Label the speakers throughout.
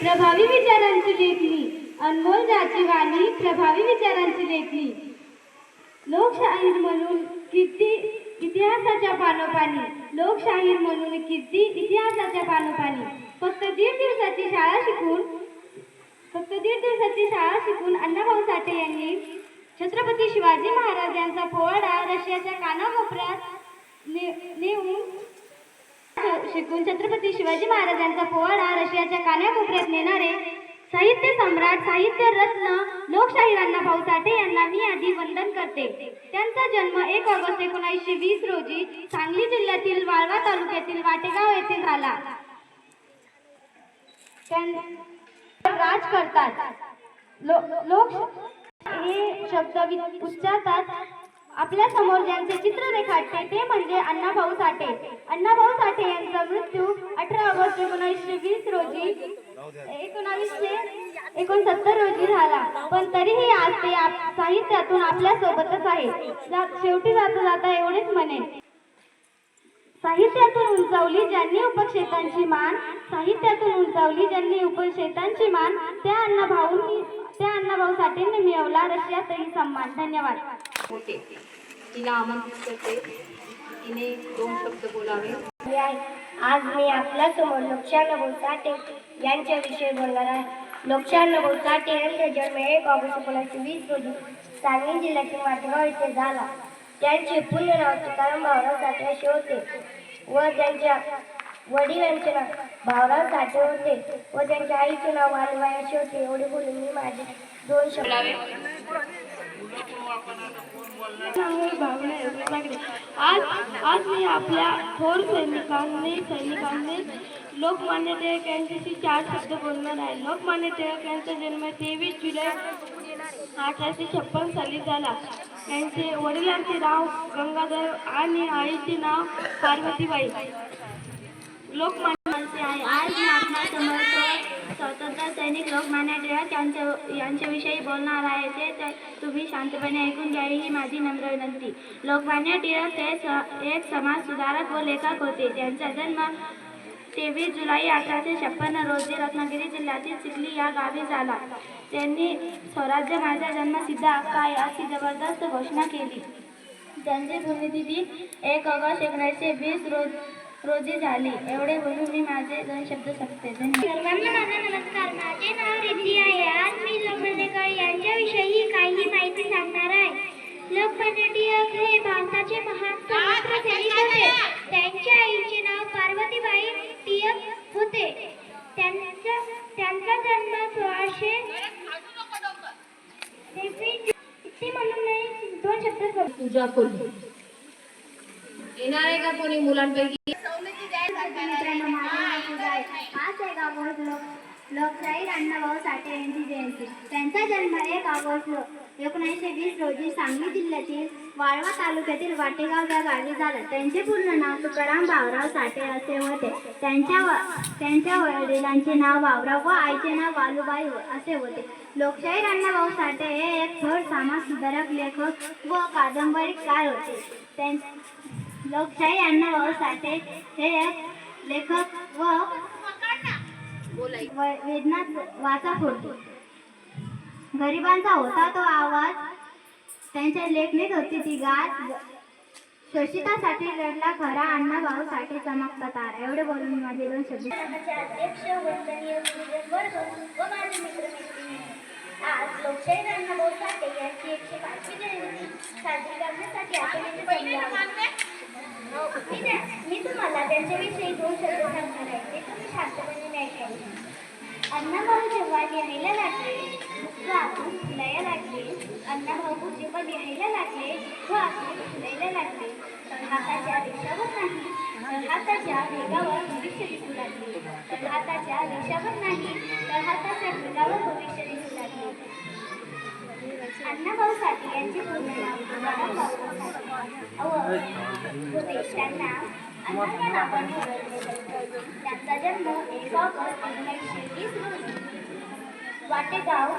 Speaker 1: प्रभावी विचारांची लेखणी अनमोल जाची वाणी प्रभावी विचारांची लेखणी लोकशाहीर म्हणून किती इतिहासाच्या पानोपानी. लोकशाहीर म्हणून कीर्ती इतिहासाच्या पानोपानी. फक्त दीड दिवसाची शाळा शिकून फक्त दीड दिवसाची शाळा शिकून अण्णाभाऊ साठे यांनी छत्रपती शिवाजी महाराज यांचा पोवाडा रशियाच्या कानाकोपऱ्यात ने नेऊन शिकून छत्रपती शिवाजी महाराजांचा पोवाडा रशियाच्या कान्याकोपऱ्यात नेणारे साहित्य सम्राट साहित्य रत्न लोकशाही अण्णाभाऊ साठे यांना मी आधी वंदन करते. त्यांचा जन्म एक ऑगस्ट एकोणीसशे वीस रोजी सांगली जिल्ह्यातील वाळवा तालुक्यातील वाटेगाव येथे झाला. त्यां- राज करतात. लो- लोक हे शब्द उच्चारतात. आपल्यासमोर ज्यांचे चित्र रेखाटते ते म्हणजे अण्णाभाऊ साठे. अण्णाभाऊ साठे यांचा मृत्यू अठरा ऑगस्ट एकोणीसशे वीस रोजी एकोणावीसशे एकोणसत्तर रोजी झाला. पण तरीही आज ते आप- साहित्यातून आपल्या सोबतच आहे शेवटी जाता जाता एवढेच म्हणेन साहित्यातून उंचावली ज्यांनी उपक्षेत्रांची मान साहित्यातून उंचावली ज्यांनी उपक्षेत्रांची मान त्या अण्णाभाऊंनी त्या अण्णाभाऊ साठेंनी मिळवला रशियातही सन्मान. धन्यवाद.
Speaker 2: होते तिला आमंत्रित करते. तिने दोन शब्द बोलावे.
Speaker 3: मी आहे आज मी आपल्यासमोर लोकशाहीभाऊ साठे यांच्याविषयी बोलणार आहे. लोकशाहीभाऊ साठे यांचा जन्म एक ऑगस्ट एकोणीसशे वीस रोजी सांगली जिल्ह्यातील माटेगाव येथे झाला. त्यांचे पूर्ण नाव तुकाराम भावराव साठे असे होते व त्यांच्या वडिलांचे नाव भावराव साठे होते व त्यांच्या आईचे नाव वालवाय असे होते. एवढे बोलून मी माझे दोन शब्द
Speaker 1: आज आज मी आपल्या थोर सैनिकांनी सैनिकांनी लोकमान्य टिळक यांच्याशी चार शब्द बोलणार आहे. लोकमान्य टिळक यांचा जन्म तेवीस जुलै अठराशे छप्पन साली झाला. त्यांचे वडिलांचे नाव गंगाधर आणि आईचे नाव पार्वतीबाई. लोकमान्य आहे. आज मी आपल्यासमोर स्वतंत्र सैनिक लोकमान्य टिळक यांच्या यांच्याविषयी बोलणार आहे. ते तर तुम्ही शांतपणे ऐकून घ्यावी ही माझी नम्र विनंती. लोकमान्य टिळक हे स एक समाज सुधारक व लेखक होते. त्यांचा जन्म तेवीस जुलै अठराशे छप्पन्न रोजी रत्नागिरी जिल्ह्यातील चिखली या गावी झाला. त्यांनी स्वराज्य माझा जन्मसिद्ध हक्क आहे अशी जबरदस्त घोषणा केली. त्यांची पुण्यतिथी एक ऑगस्ट एकोणीसशे वीस रोज रोजी झाली. एवढे बोलून मी माझे दोन शब्द सांगते
Speaker 3: सर्वांना माझा नमस्कार. माझे नाव रिद्धी आहे. आज मी लोकमान्य यांच्याविषयी काही माहिती सांगणार आहे. लोकमान्य हे भारताचे महान स्वातंत्र्य सैनिक होते. त्यांच्या आईचे नाव पार्वतीबाई टिळक होते. त्यांच्या त्यांचा जन्म सोळाशे म्हणून दोन शब्द.
Speaker 2: पूजा येणार आहे का कोणी मुलांपैकी?
Speaker 3: पूजा आहे. आज ऑगस्ट लोक. लोकशाहीर अण्णाभाऊ साठे यांची जयंती. त्यांचा जन्म एक ऑगस्ट एकोणीसशे वीस रोजी सांगली जिल्ह्यातील वाळवा तालुक्यातील वाटेगाव या गावी झालं. त्यांचे पूर्ण नाव तुकाराम भावराव साठे असे होते. त्यांच्या व- त्यांच्या वडिलांचे नाव भावराव व आईचे नाव वालुबाई असे होते. लोकशाहीर अण्णाभाऊ साठे हे एक थोर समाज सुधारक लेखक व कादंबरीकार होते. त्यां लोकशाही अण्णाभाऊ साठे हे एक लेखक व
Speaker 2: बोलाय
Speaker 3: व- वेदनात वाचा फोडतो गरिबांचा होता तो आवाज. त्यांच्या लेखणीत होती ती गात. शोषितासाठी लढला खरा अण्णाभाऊ साठे चमकता तारा एवढे बोलून माझे दोन शब्द अध्यक्ष वंदनीय वर्ग व माझे मित्र आज लोकशाही अण्णाभाऊ साठे यांची एकशे पाचवी जयंती साजरी करण्यासाठी आपण इथे जमलो आहोत. मी त्या- मी तुम्हाला त्यांच्याविषयी दोन शब्द सांगणार आहे ते तुम्ही शांतपणे ऐकावे अण्णाभाऊ जेव्हा लिहायला लागले. व आपण फुलायला लागले. अण्णाभाऊ जेव्हा लिहायला लागले. व आपण फुलायला लागले. तर हाताच्या रेषावर नाही. तर हाताच्या वेगावर भविष्य दिसू लागले. तर हाताच्या रेषावर नाही. तर हाताच्या वेगावर भविष्य दिसू लागले. अण्णाभाऊ साठे यांचे पूर्ण नाव. होते. त्यांना अण्णाच्या नावाने त्यांचा जन्म एक ऑगस्ट एकोणीसशे वीस रोजी वाटेगाव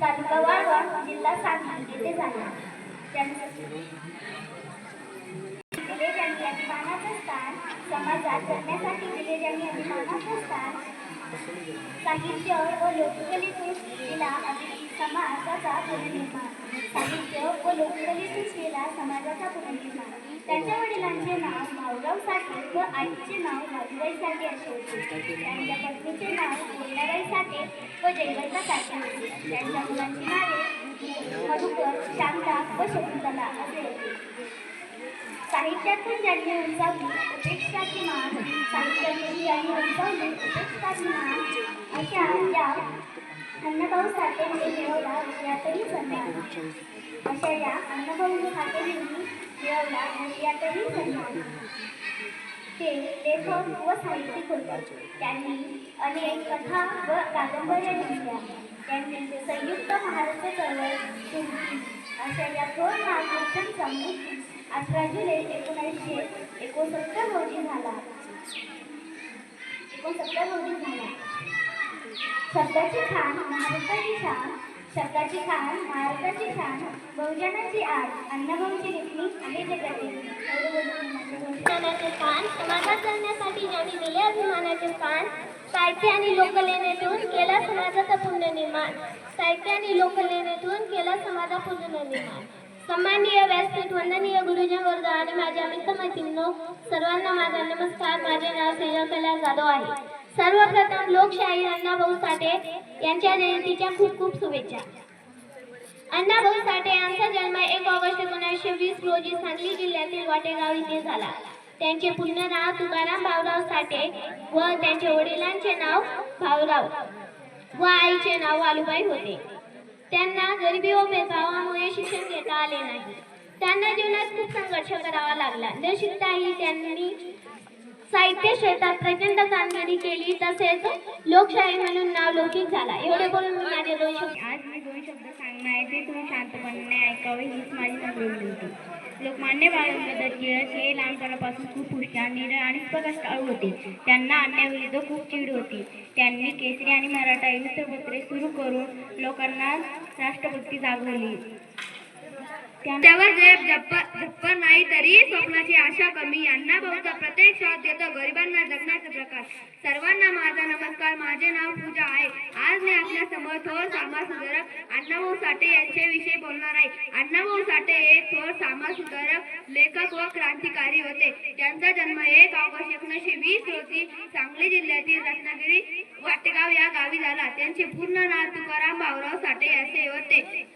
Speaker 3: तालुका वाळवा जिल्हा सांगली येथे झाला. त्यांचे दिले त्यांनी अभिमानाचं स्थान समाजात जगण्यासाठी दिले त्यांनी अभिमानाचं स्थान. साहित्य व लोककलेतून केला समाजाचा पुनर्निर्माण. साहित्य व लोककलेतून केला समाजाचा पुनर्निर्माण. त्यांच्या वडिलांचे नाव भाऊराव साठे व आईचे नाव भाजीबाई साठे असे होते. त्यांच्या पत्नीचे नाव कोल्हाबाई साठे व जयवंता साठे होते. त्यांच्या मुलांची नावे मधुकर शांता व शकुंतला असे होते. साहित्यातून ज्यांनी उंचावली उपेक्षाची मान साहित्यातून ज्यांनी उंचावली उपेक्षाची मान अशा या अण्णाभाऊ साठेंनी मिळवला यातही सन्मान अशा या अण्णाभाऊ साठेंनी मिळवला यातही सन्मान. ते लेखक व साहित्यिक होते. त्यांनी अनेक कथा व कादंबऱ्या लिहिल्या. त्यांनी संयुक्त महाराष्ट्र चळवळ सुरू अशा या थोर मार्गदर्शन समृद्धी अठरा जुलै एकोणीसशे एकोणसत्तर रोजी झाला. एकोणसत्तर रोजी झाला. शब्दाची छान महाराष्ट्राची शान शब्दाची खाण महाराष्ट्राची खाण बहुजनाची आड अन्नभाऊची लेखणी आहे जगातील. स्थान समाजात जगण्यासाठी ज्यांनी दिले अभिमानाचे स्थान साहित्य आणि लोकलेनेतून केला समाजाचा पुनर्निर्माण. साहित्य आणि लोकलेनेतून केला समाजा पुनर्निर्माण. सन्माननीय व्यासपीठ वंदनीय गुरुजन वर्ग आणि माझ्या मित्रमैत्रिणींनो सर्वांना माझा नमस्कार. माझे नाव सेजा कला जाधव आहे. सर्वप्रथम लोकशाही अण्णाभाऊ साठे यांच्या जयंतीच्या खूप खूप शुभेच्छा. अण्णाभाऊ साठे यांचा जन्म एक ऑगस्ट एकोणीसशे वीस रोजी सांगली जिल्ह्यातील वाटेगाव येथे झाला. त्यांचे पूर्ण नाव तुकाराम भाऊराव साठे व त्यांचे वडिलांचे नाव भाऊराव व आईचे नाव वालुबाई होते. त्यांना गरिबी व भेदभावामुळे शिक्षण घेता आले नाही. त्यांना जीवनात खूप संघर्ष करावा लागला. न शिकताही त्यांनी साहित्य क्षेत्रात प्रचंड कामगिरी केली तसेच लोकशाही म्हणून नाव लौकिक झाला. एवढे बोलून मी माझे दोन शब्द
Speaker 1: आज मी दोन शब्द सांगणार आहे ते तुम्ही शांतपणे ऐकावे हीच माझी नम्र होती लोकमान्य बाळ बाळगंगाधर टिळक हे लहानपणापासून खूप हुशार निडर आणि स्पष्टाळू होते. त्यांना अन्यायाविरुद्ध खूप चीड होती. त्यांनी केसरी आणि मराठा युद्धपत्रे सुरू करून लोकांना राष्ट्रभक्ती जागवली. त्यावर जय झप्पर नाही तरी स्वप्नाची आशा कमी. अण्णा भाऊचा प्रत्येक श्वास देतो. गरिबांना जगण्याचा प्रकार सर्वांना माझा नमस्कार. माझे नाव पूजा आहे. आज मी आपल्यासमोर थोर सामा सुधारक अण्णाभाऊ साठे यांच्याविषयी बोलणार आहे. अण्णाभाऊ साठे हे थोर सामा सुधारक लेखक व क्रांतिकारी होते. त्यांचा जन्म एक ऑगस्ट एकोणीसशे वीस रोजी सांगली जिल्ह्यातील रत्नागिरी वाटेगाव या गावी झाला. त्यांचे पूर्ण नाव तुकाराम भाऊराव साठे असे होते.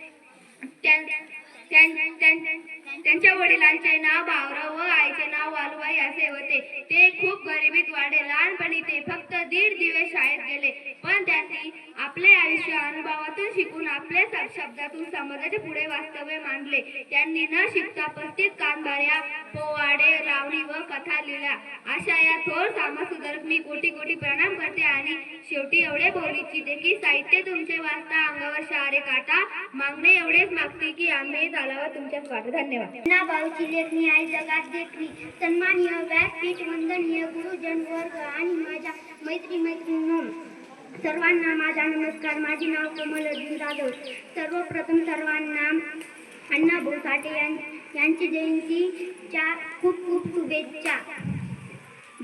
Speaker 1: त्यां- त्यां- त्यां- त्यांच्या वडिलांचे नाव भाऊराव व आईचे नाव वालुबाई असे होते. ते खूप गरिबीत वाढले. लहानपणी ते फक्त दीड दिवस शाळेत गेले. पण त्यांनी आपले आयुष्य अनुभवातून शिकून आपल्या शब्दातून समाजाचे पुढे वास्तव्य मांडले. त्यांनी न शिकता पस्तीस कानबाऱ्या पोवाडे लावणी व कथा लिहिल्या. अशा या थोर सामसुधारक मी कोटी कोटी प्रणाम करते आणि शेवटी एवढे बोलू इच्छिते की साहित्य तुमचे वाचता अंगावर शहारे काटा. मागणे एवढेच मागते की आम्ही झाला तुमच्या स्वागत धन्यवाद ठेवा
Speaker 3: भाऊची लेखणी आई जगात देखली सन्माननीय व्यासपीठ वंदनीय गुरुजन वर्ग आणि माझ्या मैत्री मैत्रिणी सर्वांना माझा नमस्कार. माझे नाव कोमल अर्जुन जाधव. सर्वप्रथम सर्वांना अण्णाभाऊ साठे यांची जयंतीच्या खूप खूप शुभेच्छा.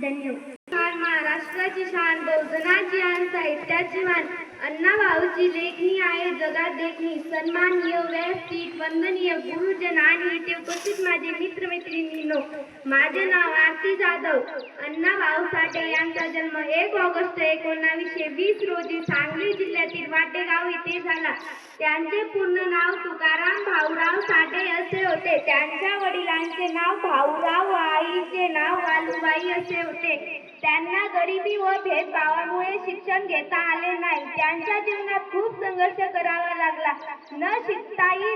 Speaker 3: धन्यवाद.
Speaker 1: महाराष्ट्राची शान बहुजनाची आणि साहित्याची मान अण्णा भाऊची लेखणी आहे जगात देखणी सन्माननीय व्यासपीठ वंदनीय गुरुजन आणि इथे उपस्थित माझे मित्र मैत्रिणींनो माझे नाव आरती जाधव. अण्णा भाऊ साठे यांचा जन्म एक ऑगस्ट एकोणावीसशे वीस रोजी सांगली जिल्ह्यातील वाटेगाव येथे झाला. त्यांचे पूर्ण नाव तुकाराम भाऊराव साठे असे होते. त्यांच्या वडिलांचे नाव भाऊराव व आईचे नाव वालूबाई असे होते. त्यांना गरिबी व भेदभावामुळे शिक्षण घेता आले नाही. त्या त्यांच्या जीवनात खूप संघर्ष करावा लागला. न शिकताही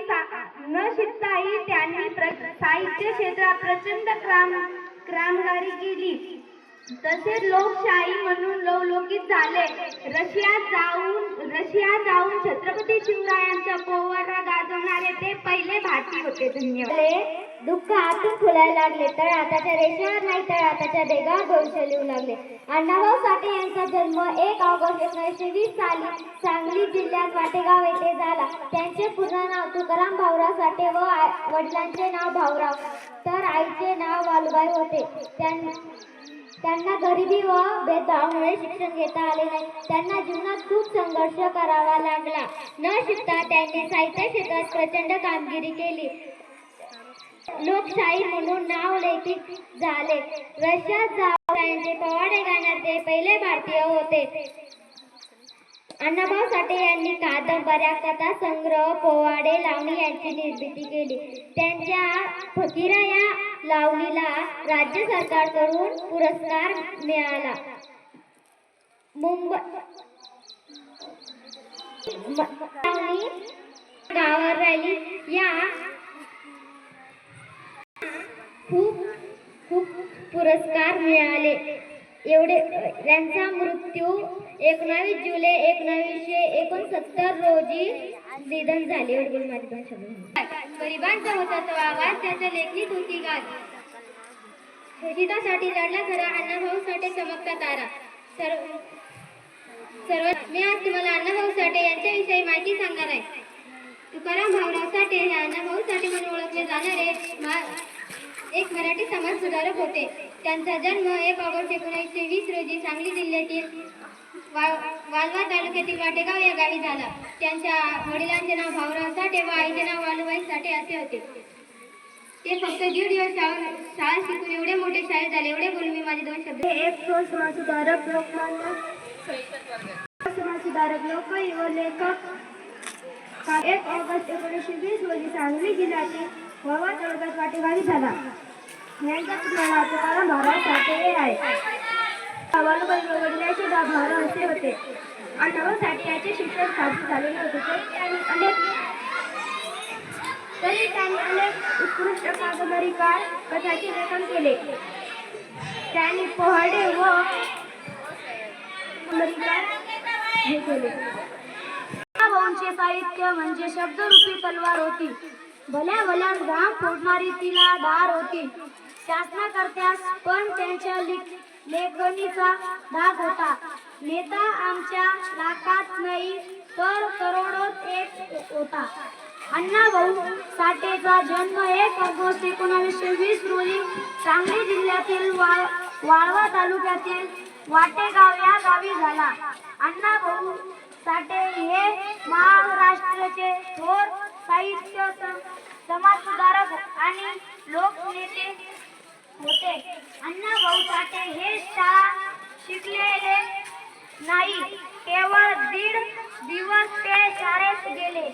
Speaker 1: न शिकताही त्यांनी प्र- साहित्य क्षेत्रात प्रचंड क्राम क्रामगारी केली. तसेच लोकशाही म्हणून लवलोकित झाले. रशियात जाऊन रशियात जाऊन छत्रपती शिवरायांच्या पोवारा गाजवणारे ते पहिले भारतीय होते धन्यवाद.
Speaker 3: दुःख आतून फुलायला लागले तर आताच्या रेषेवर नाही तर आताच्या देगावर भविष्य लिहू लागले. अण्णाभाऊ साठे यांचा जन्म एक ऑगस्ट एकोणीसशे वीस साली सांगली जिल्ह्यात वाटेगाव येथे झाला. त्यांचे पूर्ण नाव तुकाराम भाऊराव साठे व आई- वडिलांचे नाव भाऊराव. तर आईचे नाव वालुबाई होते. त्यां
Speaker 4: त्यांना गरिबी व भेदभावामुळे शिक्षण घेता आले नाही. त्यांना जीवनात खूप संघर्ष करावा लागला. न शिकता त्यांनी साहित्य क्षेत्रात प्रचंड कामगिरी केली. लोकशाही म्हणून नाव लेखित झाले. रशियात जाऊन पवाडे पोवाडे पहिले भारतीय होते. अण्णाभाऊ साठे यांनी कादंबऱ्या कथा संग्रह पोवाडे लावणी यांची निर्मिती केली. त्यांच्या फकीरा या लावलीला राज्य सरकारकडून पुरस्कार मिळाला. मुंबई लावणी गावावर रॅली या खूप खूप पुरस्कार मिळाले. एवढे त्यांचा मृत्यू एकोणावीस जुलै एकोणावीसशे एकोणसत्तर रोजी निधन झाले एवढे माझे दोन शब्द
Speaker 5: गरिबांचा होता तो आवाज त्याच्या लेखणीत होती गाज शोषितासाठी लढला खरा अण्णाभाऊ साठे चमकता तारा. सर्व सर्व मी आज तुम्हाला अण्णाभाऊ साठे यांच्याविषयी माहिती सांगणार आहे. तुकाराम भाऊराव साठे हे अण्णाभाऊ साठे म्हणून ओळखले जाणारे मा- एक मराठी समाज सुधारक होते. त्यांचा जन्म एक ऑगस्ट एकोणीसशे वीस रोजी सांगली जिल्ह्यातील वा- वालवा तालुक्यातील वाटेगाव या गावी झाला. त्यांच्या वडिलांचे नाव भाऊराव साठे व आईचे नाव वालूबाई साठे असे होते. ते फक्त दीड दिवस शाळा शाळा शिकून एवढे मोठे शाळेत झाले एवढे बोलून मी माझे दोन शब्द
Speaker 4: एक थोर समाजसुधारक लोकमान्य समाजसुधारक लोक व लेखक. एक ऑगस्ट एकोणीसशे वीस रोजी सांगली जिल्ह्यातील वळवा तालुक्यात वाटेवारी झाला. यांच्या नाव तुकाराम भाऊराव साठे हे आहे. वालुबाई वडिलांचे नाव भाऊराव असे होते. अण्णाभाऊ याचे शिक्षण साधे झाले नव्हते. तरी त्यांनी अनेक तरी त्यांनी अनेक उत्कृष्ट कादंबरीकार कथाचे लेखन केले. त्यांनी पहाडे व हे केले. भाऊंचे साहित्य म्हणजे शब्दरूपी तलवार होती. भल्या भल्या घाम फोडणारी तिला धार होती. शासनाकर्त्यास पण त्यांच्या लेखणीचा धाक होता. नेता आमच्या लाखात नाही तर करोडोत एक होता. अण्णाभाऊ साठेचा जन्म एक ऑगस्ट एकोणावीसशे वीस रोजी सांगली जिल्ह्यातील वा- वाळवा तालुक्यातील वाटेगाव या गावी झाला. अण्णाभाऊ साठे हे महाराष्ट्राचे थोर साहित्य समाजसुधारक आणि लोकनेते होते. अण्णाभाऊ साठे हे शाळा शिकलेले नाही केवळ दीड दिवस ते शाळेत गेले.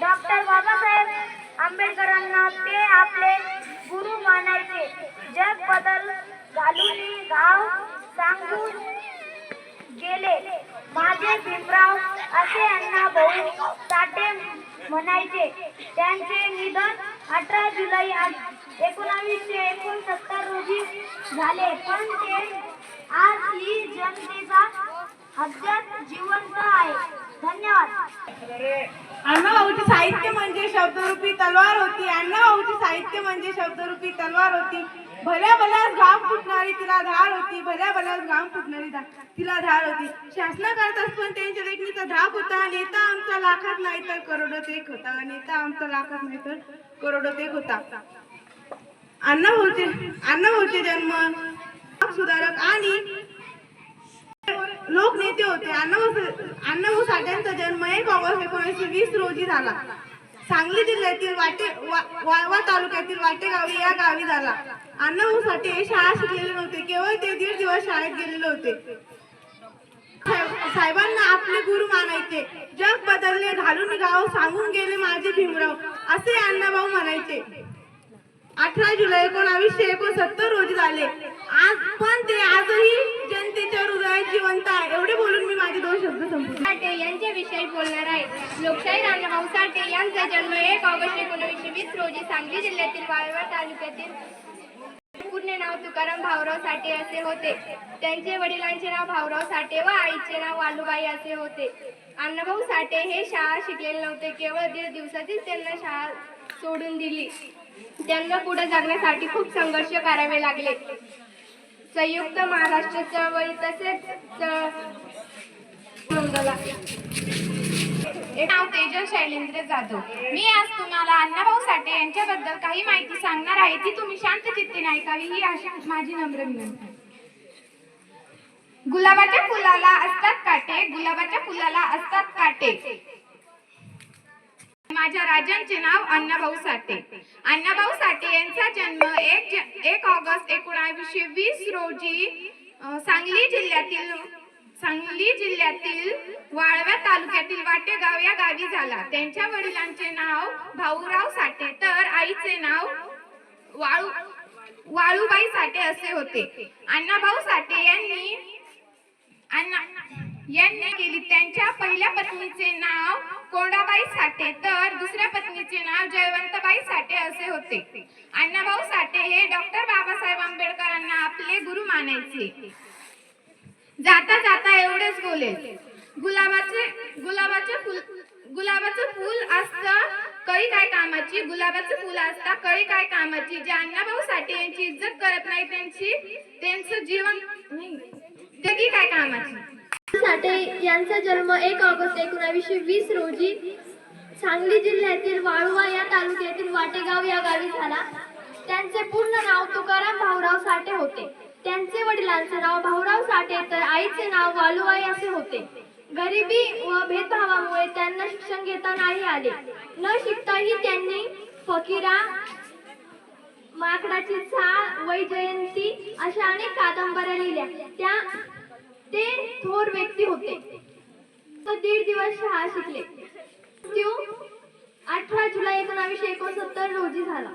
Speaker 4: डॉक्टर बाबासाहेब आंबेडकरांना ते आपले गुरु मानायचे. जग बदल घालून गाव सांगून गेले. माझे भीमराव असे यांना भाऊ साठे म्हणायचे. त्यांचे निधन अठरा जुलै एकोणावीसशे एकोणसत्तर रोजी झाले. पण ते आज ही जनतेचा अद्याप जिवंत आहे. धन्यवाद.
Speaker 6: अण्णाभाऊचे साहित्य म्हणजे शब्दरूपी तलवार होती. अण्णाभाऊचे साहित्य म्हणजे शब्दरूपी तलवार होती. भल्या भल्याच घाम फुटणारी तिला धार होती. भल्या भल्याच घाम फुटणारी धा- तिला धार होती. शासना शासनाकरताच पण त्यांच्या लेखणीचा धाक होता. नेता आमचा लाखात नाही तर करोडोत एक होता. नेता आमचा लाखात नाही तर करोडोत एक होता. अण्णाभाऊचे अण्णाभाऊचे जन्म सुधारक आणि लोकनेते होते. अण्णाभाऊ साठ्यांचा जन्म एक ऑगस्ट एकोणीसशे वीस रोजी झाला. सांगली जिल्ह्यातील वाटे वाळवा तालुक्यातील वाटेगावी या गावी झाला. अण्णाभाऊ साठे हे शाळा शिकलेले नव्हते. केवळ ते दीड दिवस शाळेत गेलेले होते. साहेब- साहेबांना आपले गुरु मानायचे. जग बदलले घालून गाव सांगून गेले माझे भीमराव. असे अण्णाभाऊ म्हणायचे. अठरा जुलै एकोणावीसशे एकोणसत्तर रोजी झाले. आज पण ते आजही जनतेच्या हृदयात जिवंत आहे. एवढे बोलून मी माझे दोन शब्द संपवतो.
Speaker 5: साठे यांच्याविषयी बोलणार आहे. लोकशाही अण्णाभाऊ साठे यांचा जन्म एक ऑगस्ट एकोणीसशे वीस रोजी सांगली जिल्ह्यातील वाळवा तालुक्यातील पूर्ण नाव तुकाराम भाऊराव साठे असे होते. त्यांचे वडिलांचे नाव भाऊराव साठे व आईचे नाव वालुबाई असे होते. अण्णाभाऊ साठे हे शाळा शिकलेले नव्हते. केवळ दीड दिवसातील त्यांना शाळा सोडून दिली. त्यांना पुढे जगण्यासाठी खूप संघर्ष करावे लागले. संयुक्त महाराष्ट्र चळवळी तसेच
Speaker 7: नाव तेजस शैलेंद्र जाधव. मी आज तुम्हाला अण्णाभाऊ साठे यांच्याबद्दल काही माहिती सांगणार आहे. ती तुम्ही शांत चित्तेने ऐकावी ही अशी माझी नम्र विनंती. गुलाबाच्या फुलाला असतात काटे. गुलाबाच्या फुलाला असतात काटे. माझ्या राजांचे नाव अण्णाभाऊ साठे. अण्णाभाऊ साठे यांचा जन्म एक एक ऑगस्ट एकोणावीसशे वीस रोजी सांगली जिल्ह्यातील सांगली जिल्ह्यातील वाळव्या तालुक्यातील वाटेगाव या गावी झाला. त्यांच्या वडिलांचे नाव भाऊराव साठे. तर आईचे नाव वाळू वाळूबाई साठे असे होते. अण्णाभाऊ साठे यांनी अण्णा यांनी केली. त्यांच्या पहिल्या पत्नीचे नाव कोंडाबाई साठे. तर दुसऱ्या पत्नीचे नाव जयवंतबाई साठे असे होते. अण्णाभाऊ साठे हे डॉक्टर बाबासाहेब आंबेडकरांना आपले गुरु मानायचे. जाता जाता एवढेच बोले. गुलाबाचे गुलाबाचे फुल गुलाबाचं फुल असतं कळी काय कामाची? गुलाबाचं फुल असतं कळी काय कामाची? जे अण्णाभाऊ साठे यांची इज्जत करत नाही त्यांची त्यांचं जीवन काय कामाची?
Speaker 8: साठे यांचा जन्म एक ऑगस्ट एकोणावीसशे वीस रोजी सांगली जिल्ह्यातील वाळवा या तालुक्यातील वाटेगाव या गावी झाला. त्यांचे पूर्ण नाव तुकाराम भाऊराव साठे होते. त्यांचे वडिलांचे नाव भाऊराव साठे तर आईचे नाव वालुवाई असे होते. गरिबी व भेदभावामुळे त्यांना शिक्षण घेता नाही आले. न शिकताही त्यांनी फकीरा माकडाची चाळ वैजयंती अशा अनेक कादंबऱ्या लिहिल्या. त्या ते थोर व्यक्ती होते. दीड दिवस शाळा शिकले. अठरा जुलै एकोणावीसशे एकोणसत्तर रोजी झाला.